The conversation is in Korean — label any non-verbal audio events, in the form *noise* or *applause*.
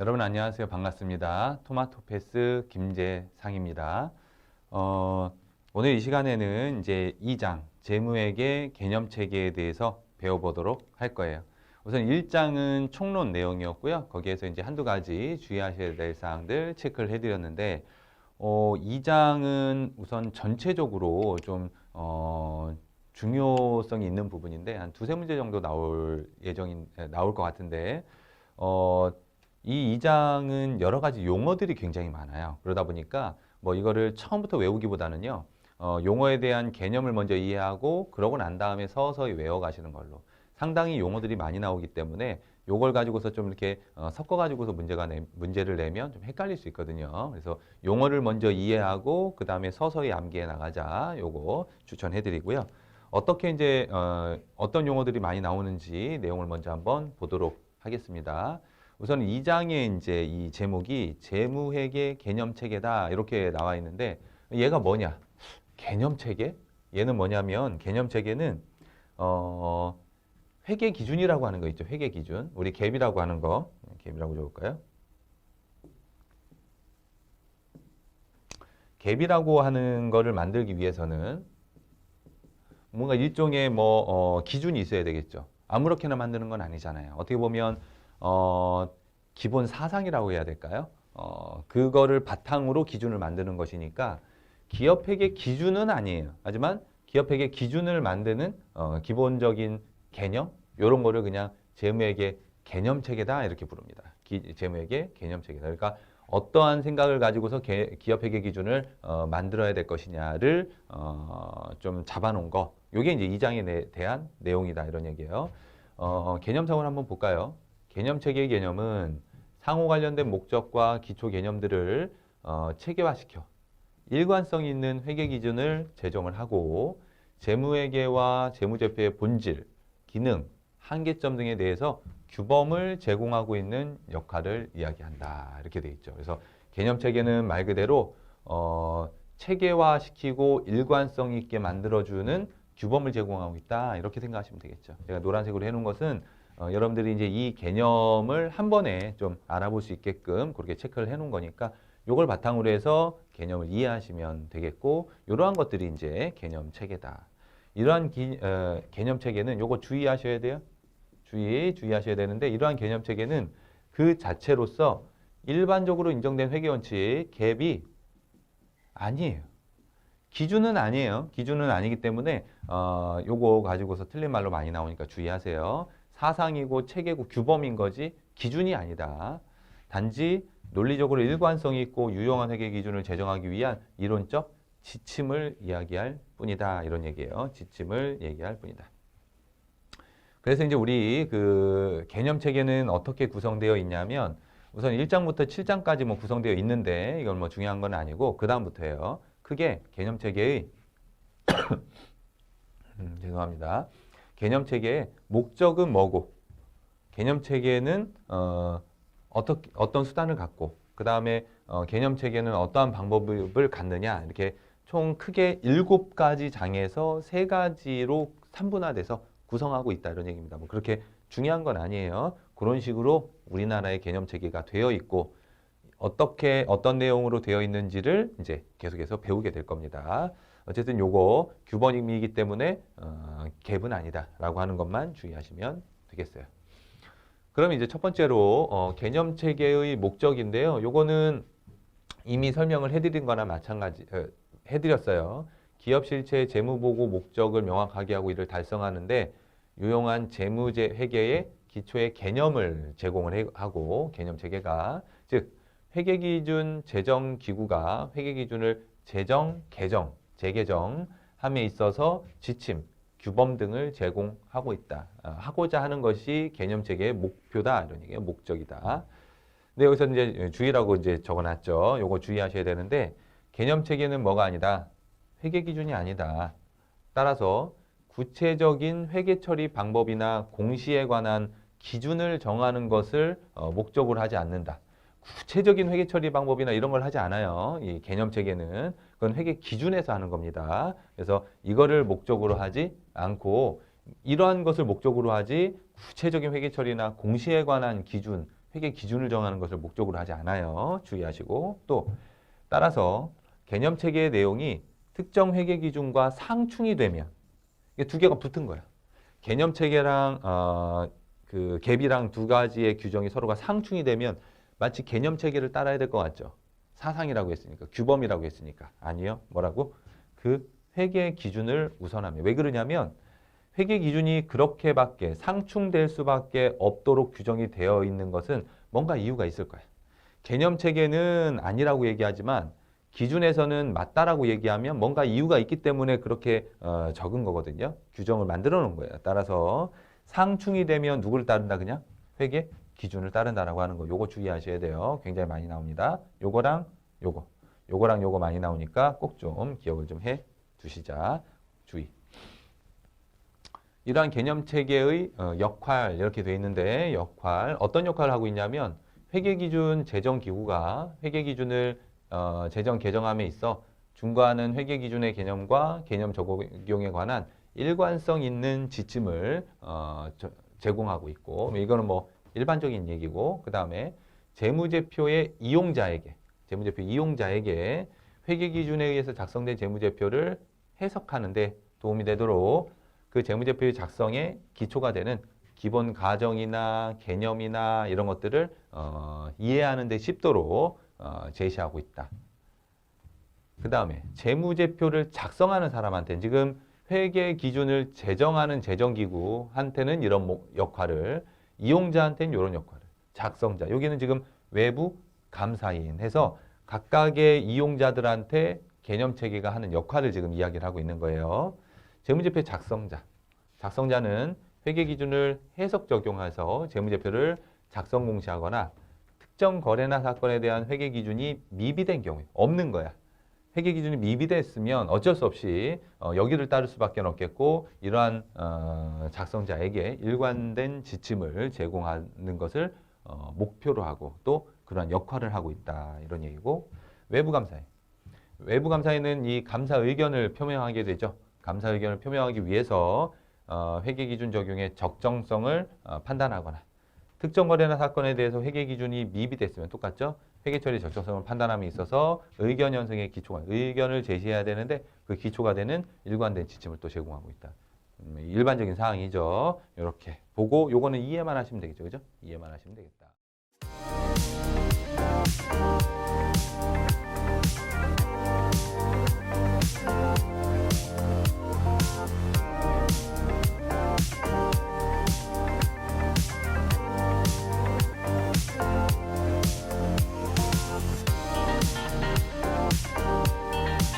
여러분 안녕하세요. 반갑습니다. 토마토패스 김재상입니다. 어, 오늘 이 시간에는 이제 2장 재무회계 개념 체계에 대해서 배워보도록 할 거예요. 우선 1장은 총론 내용이었고요. 거기에서 이제 한두 가지 주의하셔야 될 사항들 체크를 해드렸는데 어, 2장은 우선 전체적으로 좀 어, 중요성이 있는 부분인데 한 두세 문제 정도 나올 예정인 나올 것 같은데 어, 이 2장은 여러 가지 용어들이 굉장히 많아요. 그러다 보니까 뭐 이거를 처음부터 외우기보다는요. 어, 용어에 대한 개념을 먼저 이해하고 그러고 난 다음에 서서히 외워가시는 걸로. 상당히 용어들이 많이 나오기 때문에 요걸 가지고서 좀 이렇게 어, 섞어 가지고서 문제가 내, 문제를 내면 좀 헷갈릴 수 있거든요. 그래서 용어를 먼저 이해하고 그 다음에 서서히 암기해 나가자. 요거 추천해 드리고요. 어떻게 이제 어, 어떤 용어들이 많이 나오는지 내용을 먼저 한번 보도록 하겠습니다. 우선 2장에 이제 이 제목이 재무회계 개념 체계다 이렇게 나와 있는데 얘가 뭐냐? 개념 체계? 얘는 뭐냐면 개념 체계는 어 회계 기준이라고 하는 거 있죠. 회계 기준. 우리 갭이라고 하는 거. 갭이라고 적을까요? 갭이라고 하는 거를 만들기 위해서는 뭔가 일종의 뭐 어, 기준이 있어야 되겠죠. 아무렇게나 만드는 건 아니잖아요. 어떻게 보면 어, 기본 사상이라고 해야 될까요? 어, 그거를 바탕으로 기준을 만드는 것이니까 기업회계 기준은 아니에요. 하지만 기업회계 기준을 만드는 어, 기본적인 개념 이런 거를 그냥 재무회계 개념 체계다 이렇게 부릅니다. 기, 재무회계 개념 체계다. 그러니까 어떠한 생각을 가지고서 개, 기업회계 기준을 어, 만들어야 될 것이냐를 어, 좀 잡아놓은 거. 이게 이제 이 장에 내- 대한 내용이다 이런 얘기예요. 어, 개념상을 한번 볼까요? 개념 체계 개념은 상호 관련된 목적과 기초 개념들을 어, 체계화시켜 일관성 있는 회계 기준을 제정을 하고 재무회계와 재무제표의 본질, 기능, 한계점 등에 대해서 규범을 제공하고 있는 역할을 이야기한다. 이렇게 돼 있죠. 그래서 개념 체계는 말 그대로 어, 체계화시키고 일관성 있게 만들어주는 규범을 제공하고 있다. 이렇게 생각하시면 되겠죠. 제가 노란색으로 해놓은 것은 어, 여러분들이 이제 이 개념을 한 번에 좀 알아볼 수 있게끔 그렇게 체크를 해 놓은 거니까 요걸 바탕으로 해서 개념을 이해하시면 되겠고 이러한 것들이 이제 개념 체계다. 이러한 기, 어, 개념 체계는 요거 주의하셔야 돼요. 주의 주의하셔야 되는데 이러한 개념 체계는 그 자체로서 일반적으로 인정된 회계 원칙 갭이 아니에요. 기준은 아니에요. 기준은 아니기 때문에 어, 요거 가지고서 틀린 말로 많이 나오니까 주의하세요. 사상이고 체계고 규범인 거지 기준이 아니다. 단지 논리적으로 일관성이 있고 유용한 회계 기준을 제정하기 위한 이론적 지침을 이야기할 뿐이다. 이런 얘기예요. 지침을 얘기할 뿐이다. 그래서 이제 우리 그 개념 체계는 어떻게 구성되어 있냐면 우선 1장부터 7장까지 뭐 구성되어 있는데 이건 뭐 중요한 건 아니고 그 다음부터예요. 크게 개념 체계의 *coughs* 음, 죄송합니다. 개념 체계의 목적은 뭐고 개념 체계는 어, 어떻게 어떤 수단을 갖고 그 다음에 어, 개념 체계는 어떠한 방법을 갖느냐 이렇게 총 크게 일곱 가지 장에서 세 가지로 삼분화돼서 구성하고 있다 이런 얘기입니다. 뭐 그렇게 중요한 건 아니에요. 그런 식으로 우리나라의 개념 체계가 되어 있고 어떻게 어떤 내용으로 되어 있는지를 이제 계속해서 배우게 될 겁니다. 어쨌든 요거 규범이기 때문에 어, 갭은 아니다라고 하는 것만 주의하시면 되겠어요. 그럼 이제 첫 번째로 어, 개념 체계의 목적인데요. 요거는 이미 설명을 해드린 거나 마찬가지 어, 해드렸어요. 기업 실체 재무 보고 목적을 명확하게 하고 이를 달성하는데 유용한 재무제 회계의 기초의 개념을 제공을 해- 하고 개념 체계가 즉 회계 기준 제정 기구가 회계 기준을 제정, 개정, 재개정 함에 있어서 지침, 규범 등을 제공하고 있다. 아, 하고자 하는 것이 개념 체계의 목표다. 이런 얘기예요. 목적이다. 근데 여기서 이제 주의라고 이제 적어놨죠. 요거 주의하셔야 되는데 개념 체계는 뭐가 아니다. 회계 기준이 아니다. 따라서 구체적인 회계 처리 방법이나 공시에 관한 기준을 정하는 것을 어, 목적으로 하지 않는다. 구체적인 회계 처리 방법이나 이런 걸 하지 않아요. 이 개념 체계는 그건 회계 기준에서 하는 겁니다. 그래서 이거를 목적으로 하지 않고 이러한 것을 목적으로 하지 구체적인 회계 처리나 공시에 관한 기준 회계 기준을 정하는 것을 목적으로 하지 않아요. 주의하시고 또 따라서 개념 체계의 내용이 특정 회계 기준과 상충이 되면 이게 두 개가 붙은 거야. 개념 체계랑 어, 그 갭이랑 두 가지의 규정이 서로가 상충이 되면 마치 개념 체계를 따라야 될 것 같죠. 사상이라고 했으니까 규범이라고 했으니까 아니요. 뭐라고? 그 회계 기준을 우선하며 왜 그러냐면 회계 기준이 그렇게밖에 상충될 수밖에 없도록 규정이 되어 있는 것은 뭔가 이유가 있을 거야. 개념 체계는 아니라고 얘기하지만 기준에서는 맞다라고 얘기하면 뭔가 이유가 있기 때문에 그렇게 어, 적은 거거든요. 규정을 만들어 놓은 거예요. 따라서 상충이 되면 누구를 따른다 그냥 회계 기준을 따른다라고 하는 거. 요거 주의하셔야 돼요. 굉장히 많이 나옵니다. 요거랑 요거. 요거랑 요거 많이 나오니까 꼭 좀 기억을 좀 해 두시자. 주의. 이러한 개념 체계의 어, 역할 이렇게 돼 있는데 역할 어떤 역할을 하고 있냐면 회계 기준 제정 기구가 회계 기준을 어, 제정 개정함에 있어 중과하는 회계 기준의 개념과 개념 적용에 관한 일관성 있는 지침을 어, 저- 제공하고 있고 이거는 뭐 일반적인 얘기고 그 다음에 재무제표의 이용자에게 재무제표 이용자에게 회계 기준에 의해서 작성된 재무제표를 해석하는데 도움이 되도록 그 재무제표의 작성에 기초가 되는 기본 가정이나 개념이나 이런 것들을 어, 이해하는 데 쉽도록 어, 제시하고 있다. 그 다음에 재무제표를 작성하는 사람한테는 지금 회계 기준을 제정하는 제정기구한테는 이런 목- 역할을 이용자한테는 이런 역할을 작성자 여기는 지금 외부 감사인 해서 각각의 이용자들한테 개념 체계가 하는 역할을 지금 이야기를 하고 있는 거예요. 재무제표 작성자 작성자는 회계 기준을 해석 적용해서 재무제표를 작성 공시하거나 특정 거래나 사건에 대한 회계 기준이 미비된 경우에 없는 거야. 회계 기준이 미비됐으면 어쩔 수 없이 어, 여기를 따를 수밖에 없겠고 이러한 어, 작성자에게 일관된 지침을 제공하는 것을 어, 목표로 하고 또 그러한 역할을 하고 있다 이런 얘기고 외부 감사인 외부 감사인은 이 감사 의견을 표명하게 되죠. 감사 의견을 표명하기 위해서 어, 회계 기준 적용의 적정성을 어, 판단하거나 특정 거래나 사건에 대해서 회계 기준이 미비됐으면 똑같죠. 회계 처리 적정성을 판단함에 있어서 의견 형성의 기초가 의견을 제시해야 되는데 그 기초가 되는 일관된 지침을 또 제공하고 있다. 음, 일반적인 사항이죠. 이렇게 보고 요거는 이해만 하시면 되겠죠, 그죠? 이해만 하시면 되겠다.